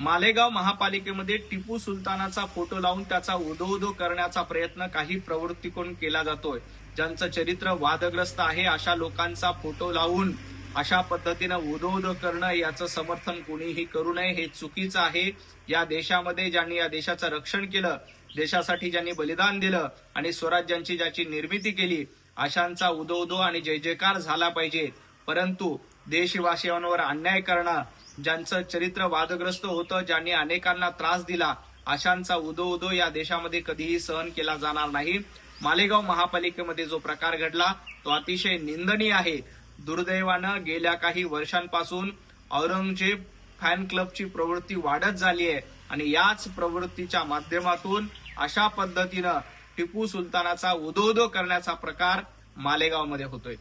मालेगाव महापालिकेमध्ये टिपू सुलतानाचा फोटो लावून त्याचा उदो करण्याचा प्रयत्न काही प्रवृत्तीकडून केला जातोय. ज्यांचं चरित्र वादग्रस्त आहे अशा लोकांचा फोटो लावून अशा पद्धतीनं उदो करणं याचं समर्थन कोणीही करू नये हे चुकीचं आहे. या देशामध्ये ज्यांनी या देशाचं रक्षण केलं देशासाठी ज्यांनी बलिदान दिलं आणि स्वराज्यांची ज्याची निर्मिती केली अशांचा उदो आणि जय जयकार झाला पाहिजे. परंतु देशवासियांवर अन्याय करणं ज्यांचं चरित्र वादग्रस्त होतं ज्यांनी अनेकांना त्रास दिला अशांचा उदो उदो या देशामध्ये कधीही सहन केला जाणार नाही. मालेगाव महापालिकेमध्ये जो प्रकार घडला तो अतिशय निंदनीय आहे. दुर्दैवानं गेल्या काही वर्षांपासून औरंगजेब फॅन क्लबची प्रवृत्ती वाढत झाली आहे आणि याच प्रवृत्तीच्या माध्यमातून अशा पद्धतीनं टिपू सुलतानाचा उदोदो करण्याचा प्रकार मालेगावमध्ये होतोय.